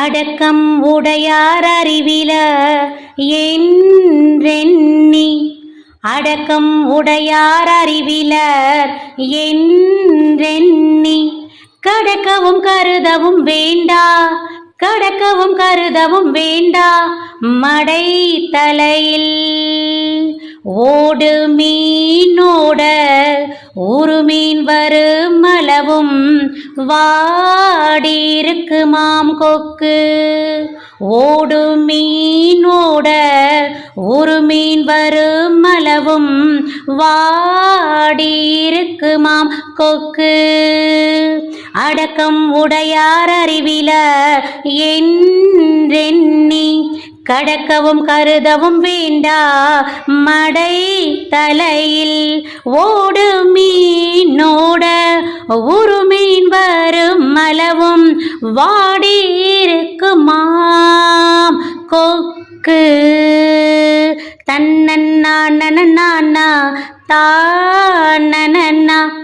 அடக்கம் உடையார் அறிவில என்றெண்ணி. அடக்கம் உடையார் அறிவிலர் என்றெண்ணி. கடக்கவும் கருதவும் வேண்டா கடக்கவும் கருதவும் வேண்டா. மடை தலையில் ஓடு மீனோட ஒரு மீன் வரும் அளவும் வாடியிருக்கு மாம் கொக்கு. ஓடு மீனோட ஒரு மீன் வரும் அளவும் வாடியிருக்கு மாம் கொக்கு. அடக்கம் உடையார் அறிவில என்றெண்ணி கடக்கவும் கருதவும் வேண்டா மடை தலையில் ஓடு மீனோட ஒரு மீன் வரும் மலவும் வாடியிருக்குமாம். கொக்கு தன்னன்னா நனநானா தானனா